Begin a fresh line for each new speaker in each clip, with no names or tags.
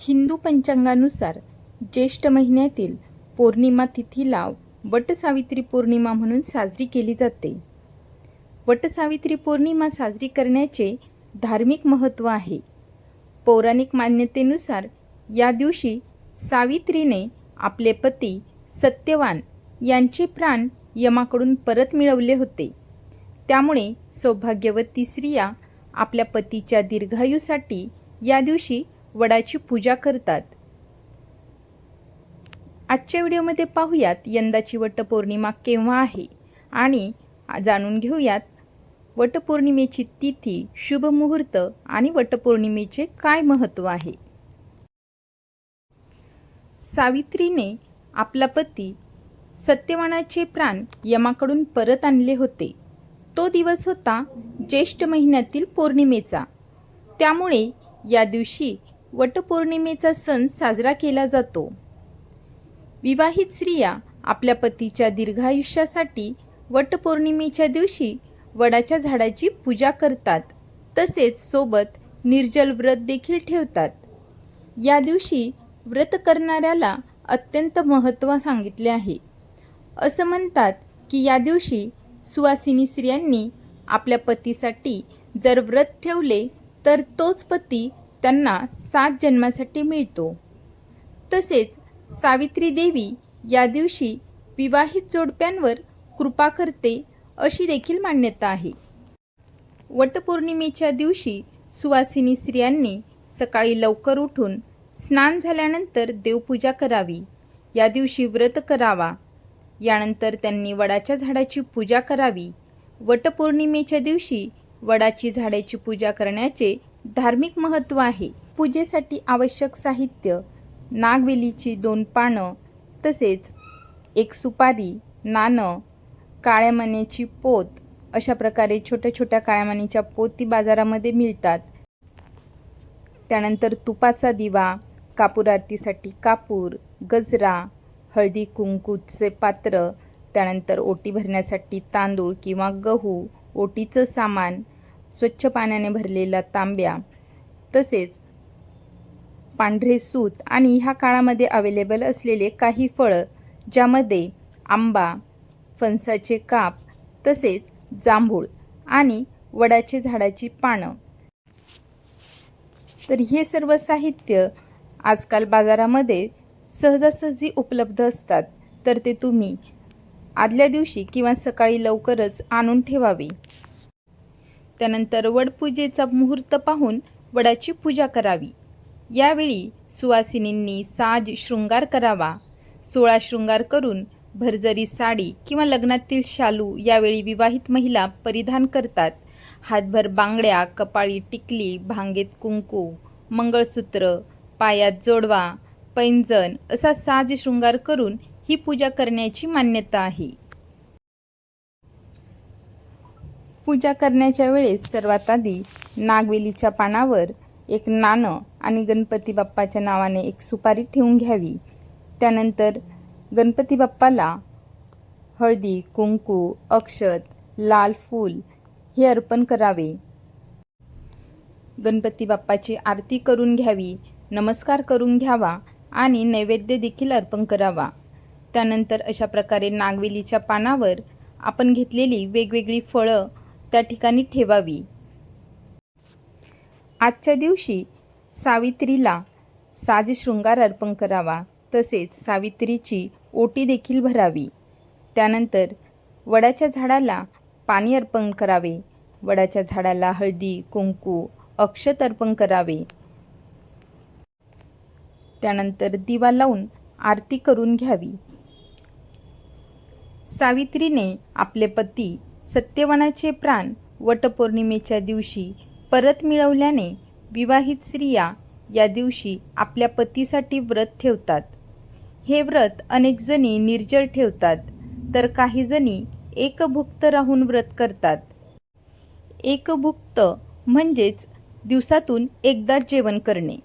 हिंदू पंचांगानुसार ज्येष्ठ महिन्यातील पौर्णिमा तिथीला वटसावित्री पौर्णिमा म्हणून साजरी केली जाते. वटसावित्री पौर्णिमा साजरी करण्याचे धार्मिक महत्त्व आहे. पौराणिक मान्यतेनुसार या दिवशी सावित्रीने आपले पती सत्यवान यांचे प्राण यमाकडून परत मिळवले होते. त्यामुळे सौभाग्यवती स्त्रिया आपल्या पतीच्या दीर्घायूसाठी या दिवशी वडाची पूजा करतात. आजच्या व्हिडिओमध्ये पाहूयात यंदाची वटपौर्णिमा केव्हा आहे आणि जाणून घेऊयात वटपौर्णिमेची तिथी शुभ मुहूर्त आणि वटपौर्णिमेचे काय महत्त्व आहे. सावित्रीने आपला पती सत्यवानाचे प्राण यमाकडून परत आणले होते. तो दिवस होता ज्येष्ठ महिन्यातील पौर्णिमेचा. त्यामुळे या दिवशी वटपौर्णिमेचा सण साजरा केला जातो. विवाहित स्त्रिया आपल्या पतीच्या दीर्घायुष्यासाठी वटपौर्णिमेच्या दिवशी वडाच्या झाडाची पूजा करतात. तसेच सोबत निर्जल व्रत देखील ठेवतात. या दिवशी व्रत करणाऱ्याला अत्यंत महत्त्व सांगितले आहे. असं म्हणतात की या दिवशी सुवासिनी स्त्रियांनी आपल्या पतीसाठी जर व्रत ठेवले तर तोच पती त्यांना सात जन्मासाठी मिळतो. तसेच सावित्री देवी या दिवशी विवाहित जोडप्यांवर कृपा करते अशी देखील मान्यता आहे. वटपौर्णिमेच्या दिवशी सुवासिनी स्त्रियांनी सकाळी लवकर उठून स्नान झाल्यानंतर देवपूजा करावी. या दिवशी व्रत करावा. यानंतर त्यांनी वडाच्या झाडाची पूजा करावी. वटपौर्णिमेच्या दिवशी वडाची झाडाची पूजा करण्याचे धार्मिक महत्त्व आहे. पूजेसाठी आवश्यक साहित्य नागवेलीची दोन पानं तसेच एक सुपारी नाणं काळ्या मण्याची पोत अशा प्रकारे छोट्या छोट्या काळ्यामणीच्या पोती बाजारामध्ये मिळतात. त्यानंतर तुपाचा दिवा कापूर आरतीसाठी कापूर गजरा हळदी कुंकूचे पात्र त्यानंतर ओटी भरण्यासाठी तांदूळ किंवा गहू ओटीचं सामान स्वच्छ पाण्याने भरलेला तांब्या तसेच पांढरे सूत आणि ह्या काळामध्ये अवेलेबल असलेले काही फळं ज्यामध्ये आंबा फणसाचे काप तसेच जांभूळ आणि वडाचे झाडाची पानं. तर हे सर्व साहित्य आजकाल बाजारामध्ये सहजासहजी उपलब्ध असतात. तर ते तुम्ही आदल्या दिवशी किंवा सकाळी लवकरच आणून ठेवावे. त्यानंतर वडपूजेचा मुहूर्त पाहून वडाची पूजा करावी. यावेळी सुवासिनींनी साज शृंगार करावा. सोळा शृंगार करून भरजरी साडी किंवा लग्नातील शालू यावेळी विवाहित महिला परिधान करतात. हातभर बांगड्या कपाळी टिकली भांगेत कुंकू मंगळसूत्र पायात जोडवा पैंजण असा साज शृंगार करून ही पूजा करण्याची मान्यता आहे. पूजा करण्याच्या वेळेस सर्वात आधी नागवेलीच्या पानावर एक नाणं आणि गणपती बाप्पाच्या नावाने एक सुपारी ठेवून घ्यावी. त्यानंतर गणपती बाप्पाला हळदी कुंकू अक्षत लाल फूल हे अर्पण करावे. गणपती बाप्पाची आरती करून घ्यावी नमस्कार करून घ्यावा आणि नैवेद्य देखील अर्पण करावा. त्यानंतर अशा प्रकारे नागवेलीच्या पानावर आपण घेतलेली वेगवेगळी फळं त्या ठिकाणी ठेवावी. आजच्या दिवशी सावित्रीला साजशृंगार अर्पण करावा तसेच सावित्रीची ओटी देखील भरावी. त्यानंतर वडाच्या झाडाला पाणी अर्पण करावे. वडाच्या झाडाला हळदी कुंकू अक्षत अर्पण करावे. त्यानंतर दिवा लावून आरती करून घ्यावी. सावित्रीने आपले पती सत्यवानाचे प्राण वटपौर्णिमेच्या दिवशी परत मिळवल्याने विवाहित स्त्रिया या दिवशी आपल्या पतीसाठी व्रत ठेवतात. हे व्रत अनेकजणी निर्जल ठेवतात तर काही जणी एकभुक्त राहून व्रत करतात. एकभुक्त म्हणजेच दिवसातून एकदाच जेवण करणे.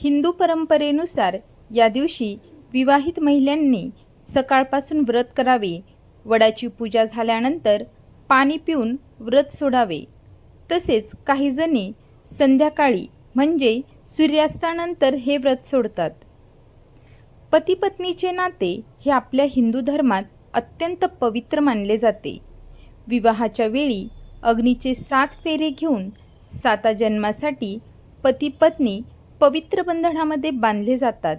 हिंदू परंपरेनुसार या दिवशी विवाहित महिलांनी सकाळपासून व्रत करावे वडाची पूजा झाल्यानंतर पाणी पिऊन व्रत सोडावे. तसेच काही जणी संध्याकाळी म्हणजे सूर्यास्तानंतर हे व्रत सोडतात. पती पत्नीचे नाते हे आपल्या हिंदू धर्मात अत्यंत पवित्र मानले जाते. विवाहाच्या वेळी अग्नीचे सात फेरे घेऊन साता जन्मासाठी पती पत्नी पवित्र बंधनामध्ये बांधले जातात.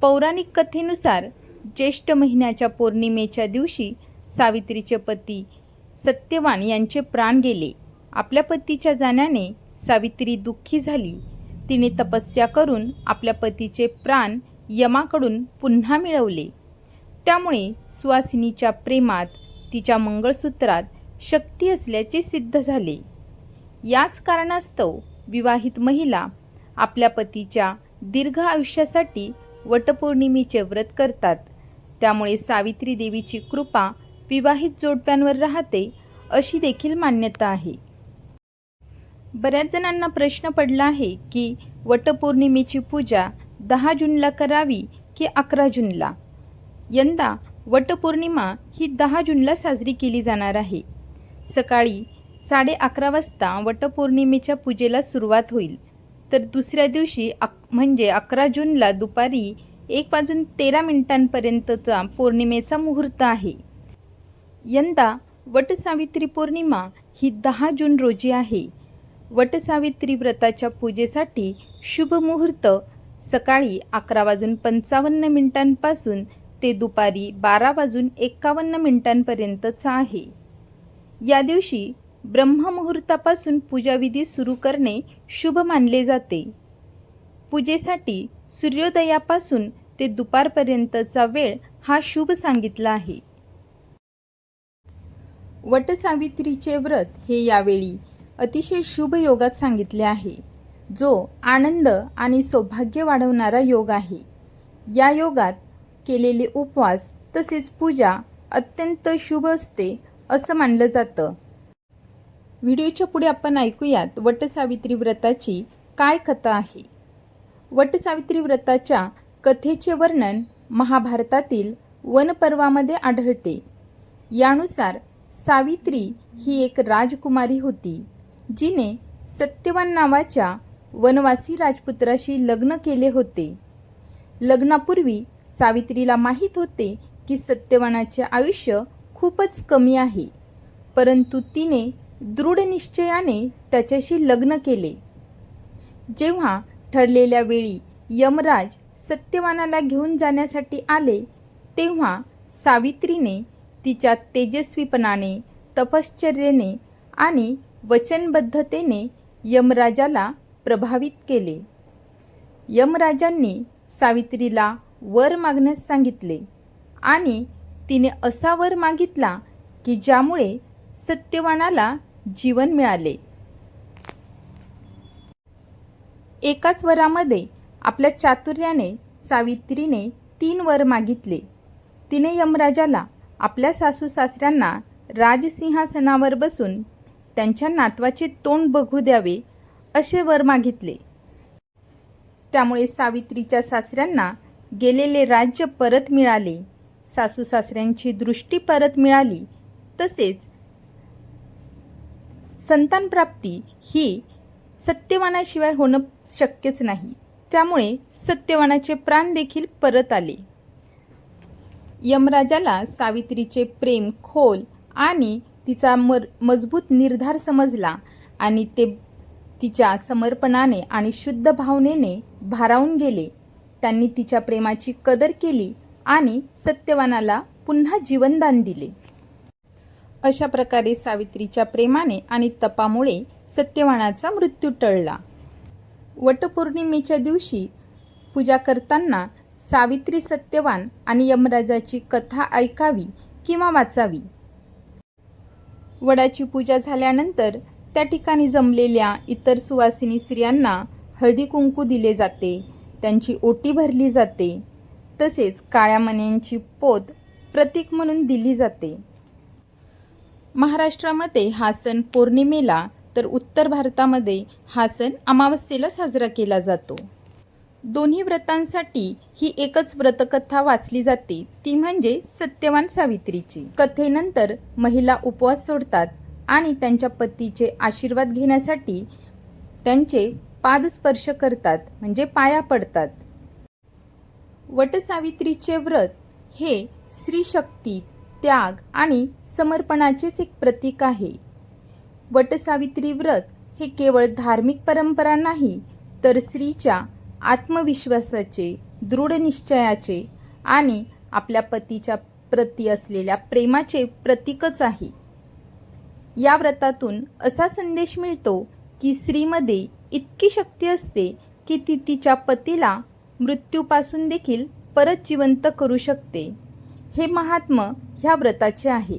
पौराणिक कथेनुसार ज्येष्ठ महिन्याच्या पौर्णिमेच्या दिवशी सावित्रीचे पती सत्यवान यांचे प्राण गेले. आपल्या पतीच्या जाण्याने सावित्री दुःखी झाली. तिने तपस्या करून आपल्या पतीचे प्राण यमाकडून पुन्हा मिळवले. त्यामुळे सुवासिनीच्या प्रेमात तिच्या मंगळसूत्रात शक्ती असल्याचे सिद्ध झाले. याच कारणास्तव विवाहित महिला आपल्या पतीच्या दीर्घ आयुष्यासाठी वटपौर्णिमेचे व्रत करतात. त्यामुळे सावित्री देवीची कृपा विवाहित जोडप्यांवर राहते अशी देखील मान्यता आहे. बऱ्याच जणांना प्रश्न पडला आहे की वटपौर्णिमेची पूजा दहा जूनला करावी की अकरा जूनला? यंदा वटपौर्णिमा ही दहा जूनला साजरी केली जाणार आहे. सकाळी साडे अकरा वाजता वटपौर्णिमेच्या पूजेला सुरुवात होईल. तर दुसऱ्या दिवशी अक म्हणजे अकरा जूनला दुपारी एक वाजून तेरा मिनिटांपर्यंतचा पौर्णिमेचा मुहूर्त आहे. यंदा वटसावित्री पौर्णिमा ही दहा जून रोजी आहे. वटसावित्री व्रताच्या पूजेसाठी शुभ मुहूर्त सकाळी अकरा वाजून पंचावन्न मिनिटांपासून ते दुपारी बारा वाजून एकावन्न मिनिटांपर्यंतचा आहे. या दिवशी ब्रह्ममुहूर्तापासून पूजाविधी सुरू करणे शुभ मानले जाते. पूजेसाठी सूर्योदयापासून ते दुपारपर्यंतचा वेळ हा शुभ सांगितला आहे. वटसावित्रीचे व्रत हे यावेळी अतिशय शुभ योगात सांगितले आहे जो आनंद आणि सौभाग्य वाढवणारा योग आहे. या योगात केलेले उपवास तसेच पूजा अत्यंत शुभ असते असं मानलं जातं. व्हिडिओच्या पुढे आपण ऐकूयात वटसावित्री व्रताची काय कथा आहे. वटसावित्री व्रताच्या कथेचे वर्णन महाभारतातील वनपर्वामध्ये आढळते. यानुसार सावित्री ही एक राजकुमारी होती जिने सत्यवान नावाच्या वनवासी राजपुत्राशी लग्न केले होते. लग्नापूर्वी सावित्रीला माहीत होते की सत्यवानाचे आयुष्य खूपच कमी आहे परंतु तिने दृढ निश्चयाने त्याच्याशी लग्न केले. जेव्हा ठरलेल्या वेळी यमराज सत्यवानाला घेऊन जाण्यासाठी आले तेव्हा सावित्रीने तिच्या तेजस्वीपणाने तपश्चर्येने आणि वचनबद्धतेने यमराजाला प्रभावित केले. यमराजांनी सावित्रीला वर मागण्यास सांगितले आणि तिने असा वर मागितला की ज्यामुळे सत्यवानाला जीवन मिळाले. एकाच वरामध्ये आपल्या चातुर्याने सावित्रीने तीन वर मागितले. तिने यमराजाला आपल्या सासू सासऱ्यांना राजसिंहासनावर बसून त्यांच्या नातवाचे तोंड बघू द्यावे असे वर मागितले. त्यामुळे सावित्रीच्या सासऱ्यांना गेलेले राज्य परत मिळाले. सासू सासऱ्यांची दृष्टी परत मिळाली. तसेच संतानप्राप्ती ही सत्यवानाशिवाय होणं शक्यच नाही. त्यामुळे सत्यवानाचे प्राण देखील परत आले. यमराजाला सावित्रीचे प्रेम खोल आणि तिचा मर मजबूत निर्धार समजला आणि ते तिच्या समर्पणाने आणि शुद्ध भावनेने भारावून गेले. त्यांनी तिच्या प्रेमाची कदर केली आणि सत्यवानाला पुन्हा जीवनदान दिले. अशा प्रकारे सावित्रीच्या प्रेमाने आणि तपामुळे सत्यवानाचा मृत्यू टळला. वटपौर्णिमेच्या दिवशी पूजा करताना सावित्री सत्यवान आणि यमराजाची कथा ऐकावी किंवा वाचावी. वडाची पूजा झाल्यानंतर त्या ठिकाणी जमलेल्या इतर सुवासिनी स्त्रियांना हळदी कुंकू दिले जाते त्यांची ओटी भरली जाते तसेच काळ्या मण्यांची पोत प्रतीक म्हणून दिली जाते. महाराष्ट्रामध्ये हा सण पौर्णिमेला तर उत्तर भारतामध्ये हा सण अमावस्येला साजरा केला जातो. दोन्ही व्रतांसाठी ही एकच व्रतकथा वाचली जाते ती म्हणजे सत्यवान सावित्रीची. कथेनंतर महिला उपवास सोडतात आणि त्यांच्या पतीचे आशीर्वाद घेण्यासाठी त्यांचे पादस्पर्श करतात म्हणजे पाया पडतात. वटसावित्रीचे व्रत हे स्त्रीशक्ती त्याग आणि समर्पणाचेच एक प्रतीक आहे. वटसावित्री व्रत हे केवळ धार्मिक परंपरा नाही तर स्त्रीच्या आत्मविश्वासाचे दृढ निश्चयाचे आणि आपल्या पतीच्या प्रती असलेल्या प्रेमाचे प्रतीकच आहे. या व्रतातून असा संदेश मिळतो की स्त्रीमध्ये इतकी शक्ती असते की ती तिच्या पतीला मृत्यूपासून देखील परत जिवंत करू शकते. हे महात्म ह्या व्रताचे आहे.